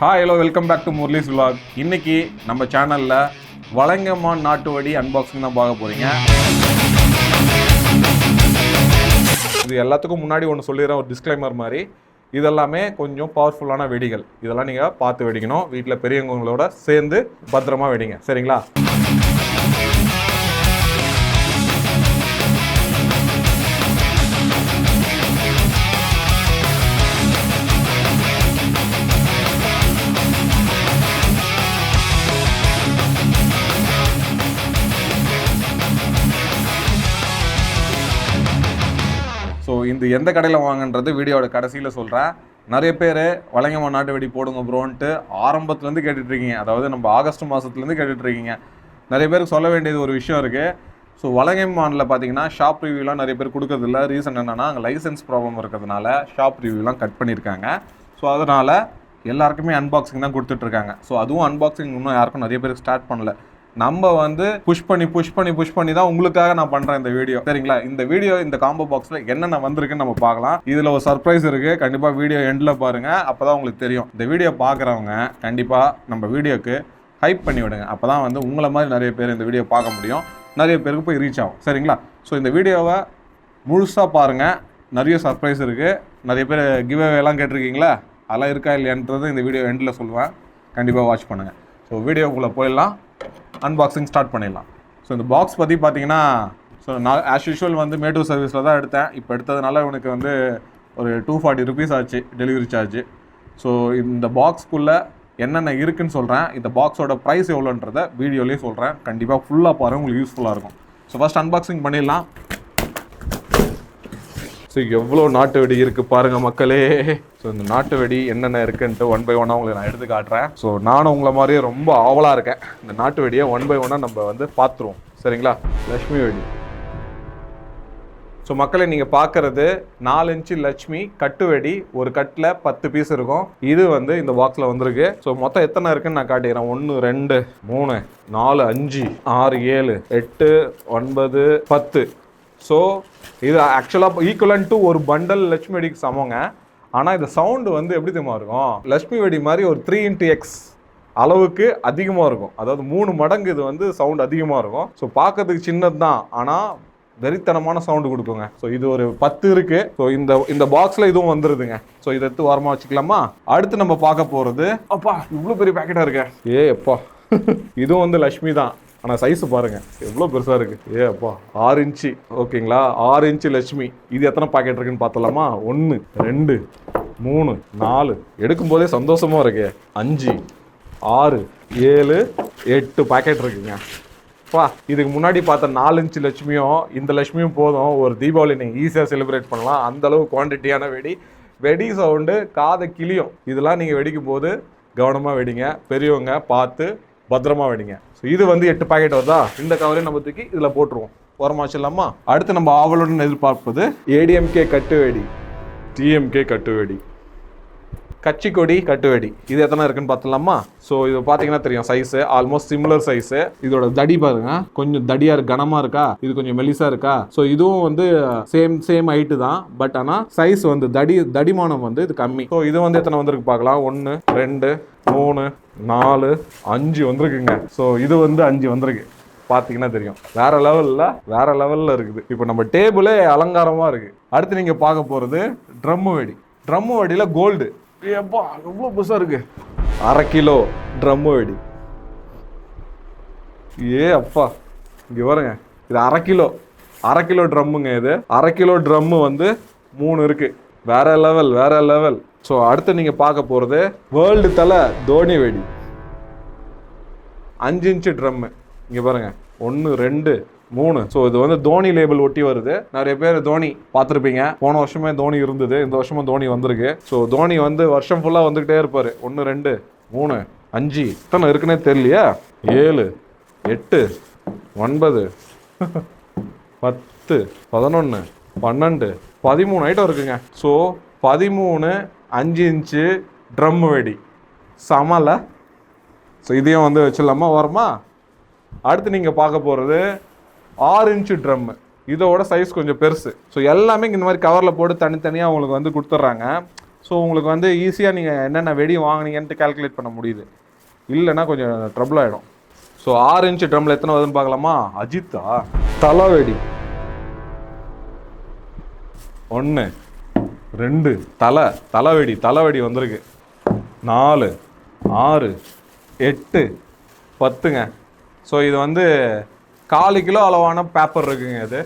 Hi hello welcome back to Murali's vlog. இன்னைக்கு நம்ம சேனலில் வளங்கம்மான் நாட்டு வடி அன்பாக்சிங் தான் பார்க்க போகிறீங்க இது எல்லாத்துக்கும் முன்னாடி ஒன்று சொல்லிடுறேன் ஒரு டிஸ்க்ளைமர் மாதிரி. இதெல்லாமே கொஞ்சம் பவர்ஃபுல்லான வெடிகள். இதெல்லாம் நீங்கள் பார்த்து வெடிக்கணும். வீட்டில் பெரியவங்களோட சேர்ந்து பத்திரமா வெடிங்க. சரிங்களா? எந்த கடையில் வாங்கன்றது வீடியோட கடைசியில் சொல்கிறேன் நிறைய பேர் வளைங்கம்மா நாட்டு வெடி போடுங்க ப்ரோன்ட்டு ஆரம்பத்துலேருந்து கேட்டுட்ருக்கீங்க. அதாவது நம்ம ஆகஸ்ட் மாதத்துலேருந்து கேட்டுட்ருக்கீங்க. நிறைய பேருக்கு சொல்ல வேண்டியது ஒரு விஷயம் இருக்குது ஸோ வலங்கைமானில் பார்த்தீங்கன்னா ஷாப் ரிவ்யூலாம் நிறைய பேர் கொடுக்கறதில்ல. ரீசன் என்னென்னா அங்கே லைசன்ஸ் ப்ராப்ளம் இருக்கிறதுனால ஷாப் ரிவ்யூலாம் கட் பண்ணியிருக்காங்க ஸோ அதனால் எல்லாருக்குமே அன்பாக்சிங் தான் கொடுத்துட்ருக்காங்க. ஸோ அதுவும் அன்பாக்சிங் இன்னும் யாருக்கும் நிறைய பேருக்கு ஸ்டார்ட் பண்ணல. நம்ம வந்து புஷ் பண்ணி புஷ் பண்ணி புஷ் பண்ணி தான் உங்களுக்காக நான் பண்றேன் இந்த வீடியோ சரிங்களா? இந்த வீடியோ இந்த காம்போ பாக்ஸ்ல என்னென்ன வந்திருக்குன்னு நம்ம பார்க்கலாம். இதுல ஒரு சர்ப்ரைஸ் இருக்கு. கண்டிப்பா வீடியோ எண்ட்ல பாருங்க. அப்பதான் உங்களுக்கு தெரியும். இந்த வீடியோ பார்க்குறவங்க கண்டிப்பா நம்ம வீடியோக்கு ஹைப் பண்ணி விடுங்க. அப்பதான் வந்து உங்களை மாதிரி நிறைய பேர் இந்த வீடியோ பார்க்க முடியும். நிறைய பேருக்கு போய் ரீச் ஆகும். சரிங்களா? ஸோ இந்த வீடியோவை முழுசாக பாருங்கள் நிறைய சர்ப்ரைஸ் இருக்குது நிறைய பேர் கிவ் எல்லாம் கேட்டிருக்கீங்களா? அதெல்லாம் இருக்கா இல்லையான்றது இந்த வீடியோ எண்டில் சொல்லுவேன். கண்டிப்பாக வாட்ச் பண்ணுங்கள் ஸோ வீடியோக்குள்ளே போயிடலாம். அன்பாக்சிங் ஸ்டார்ட் பண்ணிடலாம். ஸோ இந்த பாக்ஸ் பற்றி பார்த்தீங்கன்னா ஸோ நான் ஆஸ் யூஷுவல் வந்து மேட்டூர் சர்வீஸில் தான் எடுத்தேன். இப்போ எடுத்ததுனால உனக்கு வந்து ஒரு டூ ஃபார்ட்டி ருபீஸ் ஆச்சு டெலிவரி சார்ஜ் ஸோ இந்த பாக்ஸ்க்குள்ளே என்னென்ன இருக்குன்னு சொல்கிறேன் இந்த பாக்ஸோட ப்ரைஸ் எவ்வளோன்றத வீடியோலேயே சொல்கிறேன் கண்டிப்பாக ஃபுல்லாக பாருங்கள் உங்களுக்கு யூஸ்ஃபுல்லாக இருக்கும். ஸோ ஃபஸ்ட் அன்பாக்சிங் பண்ணிடலாம். ஸோ எவ்வளோ நாட்டு வெடி இருக்குது பாருங்கள் மக்களே. ஸோ இந்த நாட்டு வெடி என்னென்ன இருக்குன்ட்டு ஒன் பை ஒன்னாக உங்களுக்கு நான் எடுத்து காட்டுறேன். ஸோ நானும் உங்களை மாதிரியே ரொம்ப ஆவலாக இருக்கேன். இந்த நாட்டு வெடியை ஒன் பை ஒன்னாக நம்ம வந்து பார்த்துருவோம். சரிங்களா? லக்ஷ்மி வெடி. ஸோ மக்களை நீங்கள் பார்க்குறது நாலு இன்ச்சு லட்சுமி கட்டு வெடி ஒரு கட்டில் பத்து பீஸ் இருக்கும். இது வந்து இந்த பாக்ஸில் வந்திருக்கு. ஸோ மொத்தம் எத்தனை இருக்குன்னு நான் காட்டிக்கிறேன். ஒன்று ரெண்டு மூணு நாலு அஞ்சு ஆறு ஏழு எட்டு ஒன்பது பத்து. ஸோ இது ஆக்சுவலாக ஈக்குவலன் டு ஒரு பண்டல் லட்சுமி வெடிக்கு சமங்க. ஆனால் இந்த சவுண்டு வந்து எப்படி தெரியுமா இருக்கும்? லட்சுமி வெடி மாதிரி ஒரு த்ரீ இன்ட்டு எக்ஸ் அளவுக்கு அதிகமாக இருக்கும். அதாவது மூணு மடங்கு இது வந்து சவுண்ட் அதிகமாக இருக்கும். ஸோ பார்க்கறதுக்கு சின்னது தான். ஆனால் வெறித்தனமான சவுண்டு கொடுக்குங்க. ஸோ இது ஒரு பத்து இருக்கு. ஸோ இந்த இந்த பாக்ஸில் இதுவும் வந்துருதுங்க. ஸோ இதை எடுத்து ஓரமாக வச்சுக்கலாமா? அடுத்து நம்ம பார்க்க போகிறது அப்பா இவ்வளோ பெரிய பேக்கெட்டாக இருக்கேன் ஏ எப்பா இதுவும் வந்து லக்ஷ்மி தான். ஆனால் சைஸு பாருங்க. எவ்வளோ பெருசாக இருக்கு. ஏ அப்பா ஆறு இன்ச்சு. ஓகேங்களா? ஆறு இன்ச்சு லட்சுமி. இது எத்தனை பாக்கெட் இருக்குன்னு பார்த்தலாமா ஒன்று ரெண்டு மூணு நாலு. எடுக்கும்போதே சந்தோஷமாக இருக்கு. அஞ்சு ஆறு ஏழு எட்டு பாக்கெட் இருக்குங்க. பா இதுக்கு முன்னாடி பார்த்த நாலு இன்ச்சு லட்சுமியும் இந்த லட்சுமியும் போதும். ஒரு தீபாவளி நீங்கள் ஈஸியாக செலிப்ரேட் பண்ணலாம். அந்த அளவு குவான்டிட்டியான வெடி. வெடி சவுண்டு காதை கிளியும். இதெல்லாம் நீங்கள் வெடிக்கும் போது கவனமாக வெடிங்க. பெரியவங்க பார்த்து பத்திரமா வெடிங்க. ஸோ இது வந்து எட்டு பாக்கெட் வருதா? இந்த கவரையும் நம்ம தூக்கி இதில் போட்டுருவோம். ஓரமா வச்சிடலாமா அடுத்து நம்ம ஆவலுடன் எதிர்பார்ப்பது ஏடிஎம்கே கட்டுவேடி. டிஎம்கே கட்டுவேடி. கட்சி கொடி கட்டுவெடி. இது எத்தனை இருக்குன்னு பார்த்தலாமா ஸோ இது பார்த்தீங்கன்னா தெரியும் சைஸு ஆல்மோஸ்ட் சிமிலர் சைஸு இதோட தடி பாருங்க. கொஞ்சம் தடியாக இருக்கு கனமாக இருக்கா? இது கொஞ்சம் மெலிசாக இருக்கா? ஸோ இதுவும் வந்து சேம் சேம் ஹைட்டு தான். பட் ஆனால் சைஸ் வந்து தடி தடிமானம் வந்து இது கம்மி. ஸோ இது வந்து எத்தனை வந்துருக்கு பார்க்கலாம்? ஒன்று ரெண்டு மூணு நாலு அஞ்சு வந்திருக்குங்க. ஸோ இது வந்து அஞ்சு வந்திருக்கு. பார்த்தீங்கன்னா தெரியும். வேற லெவலில் வேற லெவலில் இருக்குது. இப்போ நம்ம டேபிளே அலங்காரமாக இருக்கு. அடுத்து நீங்கள் பார்க்க போகிறது ட்ரம்மு வெடி. ட்ரம்மு வெடியில் கோல்டு ஏப்பா எவ்வளோ புதுசாக இருக்கு. அரை கிலோ ட்ரம்மு வெடி. ஏ அப்பா. இங்கே வருங்க இது அரை கிலோ. அரை கிலோ ட்ரம்முங்க இது. அரை கிலோ ட்ரம்மு வந்து மூணு இருக்கு. வேற லெவல் வேற லெவல் ஸோ அடுத்து நீங்கள் பார்க்க போகிறது வேர்ல்டு தலை தோனி வெடி. அஞ்சு இன்ச்சு ட்ரம்மு இங்கே பாருங்க. ஒன்று ரெண்டு மூணு. ஸோ இது வந்து தோனி லேபிள் ஒட்டி வருது. நிறைய பேர் தோனி பார்த்துருப்பீங்க. போன வருஷமே தோனி இருந்தது. இந்த வருஷமும் தோனி வந்திருக்கு. ஸோ தோனி வந்து வருஷம் ஃபுல்லாக வந்துக்கிட்டே இருப்பார். ஒன்று ரெண்டு மூணு அஞ்சு. இத்தனை இருக்குன்னே தெரியலையா? ஏழு எட்டு ஒன்பது பத்து பதினொன்று பன்னெண்டு பதிமூணு ஐட்டம் இருக்குங்க. ஸோ பதிமூணு அஞ்சு இன்ச்சு ட்ரம் வெடி. சமல. ஸோ இதையும் வந்து வச்சிடலாமா? ஓரமா? அடுத்து நீங்கள் பார்க்க போகிறது ஆறு இன்ச்சு ட்ரம்மு இதோட சைஸ் கொஞ்சம் பெருசு. ஸோ எல்லாமே இந்த மாதிரி கவரில் போட்டு தனித்தனியாக உங்களுக்கு வந்து கொடுத்துட்றாங்க. ஸோ உங்களுக்கு வந்து ஈஸியாக நீங்கள் என்னென்ன வெடி வாங்குனீங்கன்ட்டு கால்குலேட் பண்ண முடியுது. இல்லைன்னா கொஞ்சம் ட்ரபுள் ஆகிடும் ஸோ ஆறு இன்ச்சு ட்ரம்மில் எத்தனை வருதுன்னு பார்க்கலாமா? அஜித்தா. தலை வெடி. ஒன்று ரெண்டு தலை தலைவெடி தலைவெடி வந்திருக்கு. நாலு ஆறு எட்டு பத்துங்க. ஸோ இது வந்து காலு கிலோ அளவான பேப்பர் இருக்குங்க இது.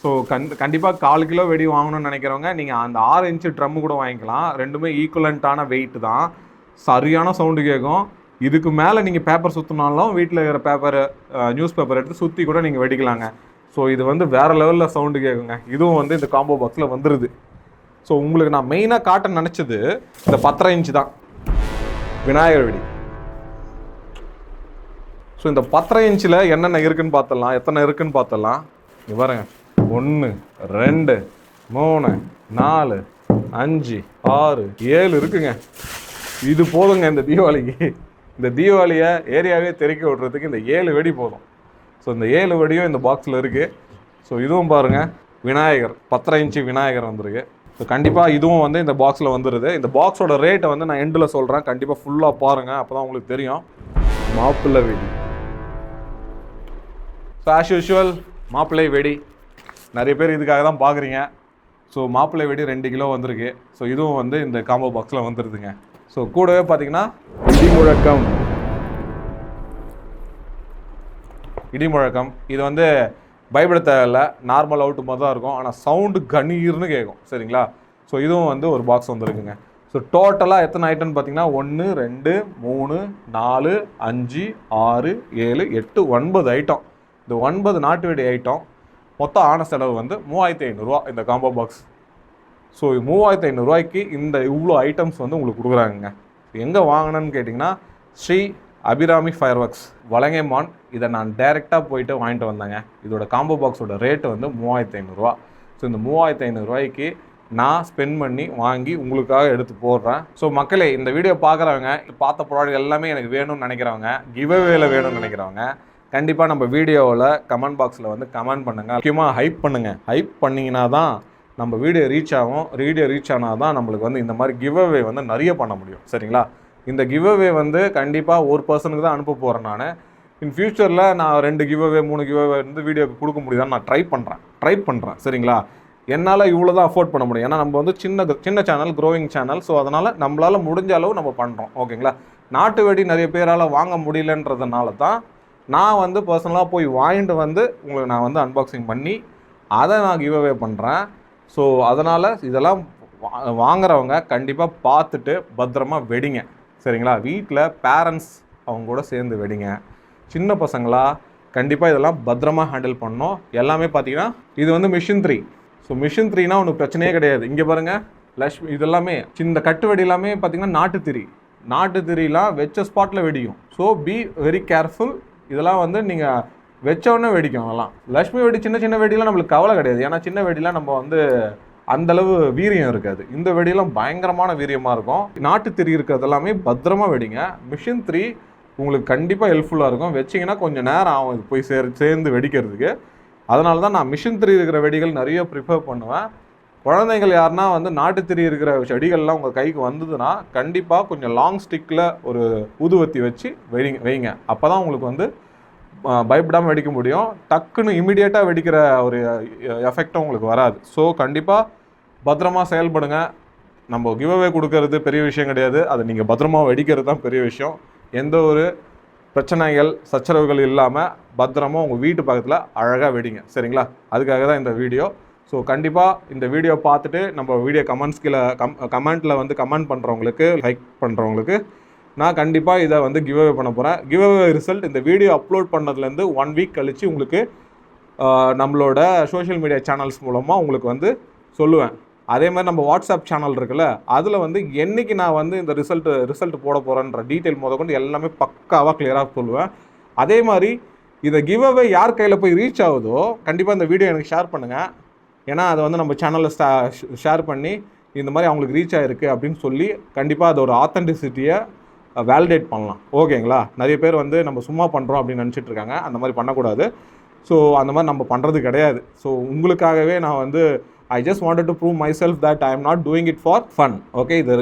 ஸோ கண் கண்டிப்பாக கால் கிலோ வெடி வாங்கணும்னு நினைக்கிறவங்க நீங்கள் அந்த ஆறு இன்ச்சு ட்ரம் கூட வாங்கிக்கலாம். ரெண்டுமே ஈக்குவலண்ட்டான வெயிட் தான். சரியான சவுண்டு கேட்கும். இதுக்கு மேலே நீங்கள் பேப்பர் சுற்றினாலும் வீட்டில் இருக்கிற பேப்பர் நியூஸ் பேப்பர் எடுத்து சுற்றி கூட நீங்கள் வெடிக்கலாங்க. ஸோ இது வந்து வேறு லெவலில் சவுண்டு கேட்குங்க இதுவும் வந்து இந்த காம்போ பாக்ஸில் வந்துடுது ஸோ உங்களுக்கு நான் மெயினாக காட்ட நினச்சது இந்த பத்தரை இன்ச்சு தான். விநாயகர் வெடி. ஸோ இந்த பத்தரை இன்ச்சில் என்னென்ன இருக்குன்னு பார்த்தலாம். எத்தனை இருக்குன்னு பார்த்தலாம். இங்க பாருங்க. ஒன்று ரெண்டு மூணு நாலு அஞ்சு ஆறு ஏழு இருக்குங்க. இது போதுங்க இந்த தீபாவளிக்கு. இந்த தீபாவளியை ஏரியாவே தெறிக்க விட்றதுக்கு இந்த ஏழு வெடி போதும். ஸோ இந்த ஏழு வெடியும் இந்த பாக்ஸில் இருக்குது ஸோ இதுவும் பாருங்கள் விநாயகர் பத்தரை இன்ச்சு விநாயகர் வந்திருக்கு. ஸோ கண்டிப்பாக இதுவும் வந்து இந்த பாக்ஸில் வந்துடுது இந்த பாக்ஸோட ரேட்டை வந்து நான் எண்டில் சொல்கிறேன் கண்டிப்பாக ஃபுல்லாக பாருங்கள் அப்போ தான் உங்களுக்கு தெரியும். மாப்பிள்ளை வெடி. ஸோ ஆஸ் யூஷுவல் மாப்பிள்ளை வெடி. நிறைய பேர் இதுக்காக தான் பார்க்குறீங்க ஸோ மாப்பிள்ளை வெடி ரெண்டு கிலோ வந்திருக்கு. ஸோ இதுவும் வந்து இந்த காம்போ பாக்ஸில் வந்துடுதுங்க ஸோ கூடவே பார்த்தீங்கன்னா இடி முழக்கம் இடி முழக்கம் இது வந்து பயப்பட தேவையில்ல. நார்மல் அவுட்டு மாதிரி தான் இருக்கும். ஆனால் சவுண்டு கணீர்னு கேட்கும் சரிங்களா? ஸோ இதுவும் வந்து ஒரு பாக்ஸ் வந்துருக்குங்க. ஸோ டோட்டலாக எத்தனை ஐட்டம்னு பார்த்தீங்கன்னா ஒன்று ரெண்டு மூணு நாலு அஞ்சு ஆறு ஏழு எட்டு ஒன்பது ஐட்டம் இந்த ஒன்பது நாட்டு வெடி ஐட்டம் மொத்தம் ஆன செலவு வந்து மூவாயிரத்தி ஐநூறுரூவா இந்த காம்போ பாக்ஸ் ஸோ மூவாயிரத்தி ஐநூறுரூவாய்க்கு இந்த இவ்வளோ ஐட்டம்ஸ் வந்து உங்களுக்கு கொடுக்குறாங்கங்க. எங்கே வாங்கினேன்னு கேட்டிங்கன்னா ஸ்ரீ அபிராமி ஃபயர் ஒர்க்ஸ் வலங்கைமான் இதை நான் டைரெக்டாக போயிட்டு வாங்கிட்டு வந்தேங்க. இதோட காம்போ பாக்ஸோட ரேட்டு வந்து மூவாயிரத்தி ஐநூறுரூவா ஸோ இந்த மூவாயிரத்து ஐநூறுரூவாய்க்கு நான் ஸ்பெண்ட் பண்ணி வாங்கி உங்களுக்காக எடுத்து போடுறேன். ஸோ மக்களே இந்த வீடியோ பார்க்குறவங்க பார்த்த ப்ராடக்ட் எல்லாமே எனக்கு வேணும்னு நினைக்கிறவங்க கிவ்அவேல வேணும்னு நினைக்கிறவங்க கண்டிப்பாக நம்ம வீடியோவில் கமெண்ட் பாக்ஸில் வந்து கமெண்ட் பண்ணுங்கள் முக்கியமாக ஹைப் பண்ணுங்கள் ஹைப் பண்ணிங்கன்னா தான் நம்ம வீடியோ ரீச் ஆகும். வீடியோ ரீச் ஆனால் தான் நம்மளுக்கு வந்து இந்த மாதிரி கிவ் அவே வந்து நிறைய பண்ண முடியும். சரிங்களா? இந்த கிவ்அவே வந்து கண்டிப்பாக ஒரு பர்சனுக்கு தான் அனுப்ப போகிறேன் நான். இன் ஃபியூச்சரில் நான் ரெண்டு கிவ்அவே மூணு கிவ்அவே வந்து வீடியோக்கு கொடுக்க முடியுதான்னு நான் ட்ரை பண்ணுறேன் ட்ரை பண்ணுறேன் சரிங்களா? என்னால் இவ்வளோ தான் அஃபோர்ட் பண்ண முடியும். ஏன்னா நம்ம வந்து சின்ன சின்ன சேனல் க்ரோவிங் சேனல் ஸோ அதனால் நம்மளால் முடிஞ்ச அளவு நம்ம பண்ணுறோம் ஓகேங்களா? நாட்டு வெடி நிறைய பேரால் வாங்க முடியலன்றதுனால தான் நான் வந்து பர்சனலாக போய் வாங்கிட்டு வந்து உங்களுக்கு நான் வந்து அன்பாக்சிங் பண்ணி அதை நான் கிவ் அவே பண்ணுறேன் ஸோ அதனால் இதெல்லாம் வாங்குறவங்க கண்டிப்பாக பார்த்துட்டு பத்திரமா வெடிங்க. சரிங்களா? வீட்டில் பேரண்ட்ஸ் அவங்க கூட சேர்ந்து வெடிங்க. சின்ன பசங்களா கண்டிப்பாக இதெல்லாம் பத்திரமா ஹேண்டில் பண்ணணும். எல்லாமே பார்த்தீங்கன்னா இது வந்து மிஷின் த்ரீ ஸோ மிஷின் த்ரீனா ஒன்றும் பிரச்சனையே கிடையாது. இங்கே பாருங்கள் லக்ஷ்மி இதெல்லாமே இந்த கட்டு வெடி எல்லாமே பார்த்தீங்கன்னா நாட்டு திரி. நாட்டு திரிலாம் வச்ச ஸ்பாட்டில் வெடிக்கும் ஸோ பி வெரி கேர்ஃபுல் இதெல்லாம் வந்து நீங்கள் வச்ச உடனே வெடிக்கும் அதெல்லாம். லக்ஷ்மி வெடி சின்ன சின்ன வெடிலாம் நம்மளுக்கு கவலை கிடையாது. ஏன்னா சின்ன வெடிலாம் நம்ம வந்து அந்த அளவு வீரியம் இருக்காது. இந்த வெடியெல்லாம் பயங்கரமான வீரியமாக இருக்கும். நாட்டு திரி இருக்கிறது எல்லாமே பத்திரமா வெடிங்க. மிஷின் த்ரீ உங்களுக்கு கண்டிப்பாக ஹெல்ப்ஃபுல்லாக இருக்கும். வச்சிங்கன்னா கொஞ்சம் நேரம் ஆகும் இது போய் சேர் சேர்ந்து வெடிக்கிறதுக்கு. அதனால தான் நான் மிஷின் திரி இருக்கிற வெடிகள் நிறைய ப்ரிஃபர் பண்ணுவேன். குழந்தைகள் யாருன்னா வந்து நாட்டு திரி இருக்கிற செடிகள்லாம் உங்கள் கைக்கு வந்ததுன்னா கண்டிப்பாக கொஞ்சம் லாங் ஸ்டிக்கில் ஒரு ஊதுவத்தி வச்சு வைங்க வைங்க. அப்போ தான் உங்களுக்கு வந்து பயப்படாமல் வெடிக்க முடியும். டக்குன்னு இமீடியட்டாக வெடிக்கிற ஒரு எஃபெக்டும் உங்களுக்கு வராது. ஸோ கண்டிப்பாக பத்திரமா செயல்படுங்க. நம்ம கிவ்அவே கொடுக்கறது பெரிய விஷயம் கிடையாது. அதை நீங்கள் பத்திரமா வெடிக்கிறது தான் பெரிய விஷயம். எந்த ஒரு பிரச்சனைகள் சச்சரவுகள் இல்லாமல் பத்திரமா உங்கள் வீட்டு பக்கத்தில் அழகாக வெடிங்க. சரிங்களா? அதுக்காக தான் இந்த வீடியோ ஸோ கண்டிப்பாக இந்த வீடியோ பார்த்துட்டு நம்ம வீடியோ கமெண்ட்ஸ் கீழே கம் கமெண்ட்டில் வந்து கமெண்ட் பண்ணுறவங்களுக்கு லைக் பண்ணுறவங்களுக்கு நான் கண்டிப்பாக இதை வந்து கிவ் அவே பண்ண போகிறேன் கிவ் அவே ரிசல்ட் இந்த வீடியோ அப்லோட் பண்ணதுலேருந்து ஒன் வீக் கழித்து உங்களுக்கு நம்மளோட சோஷியல் மீடியா சேனல்ஸ் மூலமாக உங்களுக்கு வந்து சொல்லுவேன். அதே மாதிரி நம்ம வாட்ஸ்அப் சேனல் இருக்குல்ல அதில் வந்து என்னைக்கு நான் வந்து இந்த ரிசல்ட் ரிசல்ட் போட போகிறேன்ற டீட்டெயில் முதற்கொண்டு எல்லாமே பக்காவாக கிளியராக சொல்லுவேன். அதே மாதிரி இதை கிவ் அவே யார் கையில் போய் ரீச் ஆகுதோ கண்டிப்பாக இந்த வீடியோ எனக்கு ஷேர் பண்ணுங்கள் ஏன்னா அதை வந்து நம்ம சேனலில் ஷேர் பண்ணி இந்த மாதிரி அவங்களுக்கு ரீச் ஆகிருக்கு அப்படின்னு சொல்லி கண்டிப்பாக அதோட ஆத்தென்டிசிட்டியை வேலிடேட் பண்ணலாம். ஓகேங்களா? நிறைய பேர் வந்து நம்ம சும்மா பண்ணுறோம் அப்படின்னு நினச்சிட்டு இருக்காங்க. அந்த மாதிரி பண்ணக்கூடாது. ஸோ அந்த மாதிரி நம்ம பண்ணுறது கிடையாது. ஸோ உங்களுக்காகவே நான் வந்து I just wanted to prove myself that I am not doing it for fun okay இது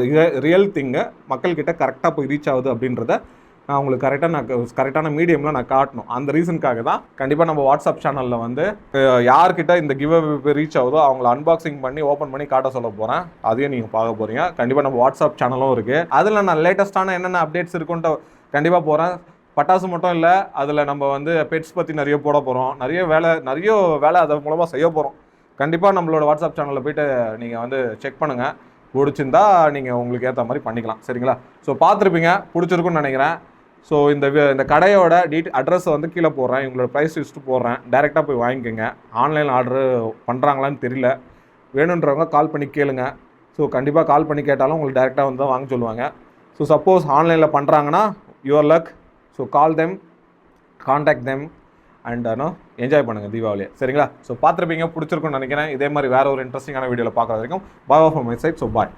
ரியல் திங்கு மக்கள்கிட்ட கரெக்டாக போய் ரீச் ஆகுது அப்படின்றத நான் உங்களுக்கு கரெக்டாக நான் கரெக்டான மீடியமில் நான் காட்டணும். அந்த ரீசனுக்காக தான் கண்டிப்பாக நம்ம வாட்ஸ்அப் சேனலில் வந்து யார்கிட்ட இந்த கிவ் ரீச் ஆகுதோ அவங்கள அன்பாக்சிங் பண்ணி ஓப்பன் பண்ணி காட்ட சொல்ல போகிறேன் அதையும் நீங்கள் பார்க்க போகிறீங்க கண்டிப்பாக நம்ம வாட்ஸ்அப் சேனலும் இருக்குது அதில் நான் லேட்டஸ்ட்டான என்னென்ன அப்டேட்ஸ் இருக்குன்ட்டு கண்டிப்பாக போகிறேன் பட்டாசு மட்டும் இல்லை அதில் நம்ம வந்து பெட்ஸ் பற்றி நிறைய போட போகிறோம் நிறைய வேலை நிறைய வேலை அதன் மூலமாக செய்ய போகிறோம் கண்டிப்பாக நம்மளோட வாட்ஸ்அப் சேனலில் போயிட்டு நீங்கள் வந்து செக் பண்ணுங்கள் பிடிச்சிருந்தா நீங்கள் உங்களுக்கு ஏற்ற மாதிரி பண்ணிக்கலாம். சரிங்களா? ஸோ பார்த்துருப்பீங்க. பிடிச்சிருக்குன்னு நினைக்கிறேன். ஸோ இந்த இந்த கடையோட டீட் அட்ரஸை வந்து கீழே போடுறேன். இவங்களோட ப்ரைஸ் லிஸ்ட்டு போடுறேன். டேரெக்டாக போய் வாங்கிக்கோங்க. ஆன்லைன் ஆர்டர் பண்ணுறாங்களான்னு தெரியல. வேணுன்றவங்க கால் பண்ணி கேளுங்க. ஸோ கண்டிப்பாக கால் பண்ணி கேட்டாலும் உங்களுக்கு டேரெக்டாக வந்து தான் வாங்க சொல்லுவாங்க. ஸோ சப்போஸ் ஆன்லைனில் பண்ணுறாங்கன்னா your luck so call them contact them and no uh, enjoy பண்ணுங்கள் தீபாவளியை. சரிங்களா? ஸோ பார்த்துருப்பீங்க பிடிச்சிருக்கும்னு நினைக்கிறேன். இதே மாதிரி வேறு ஒரு இன்ட்ரெஸ்டிங்கான வீடியோவில் பார்க்குற வரைக்கும் bye of my side so bye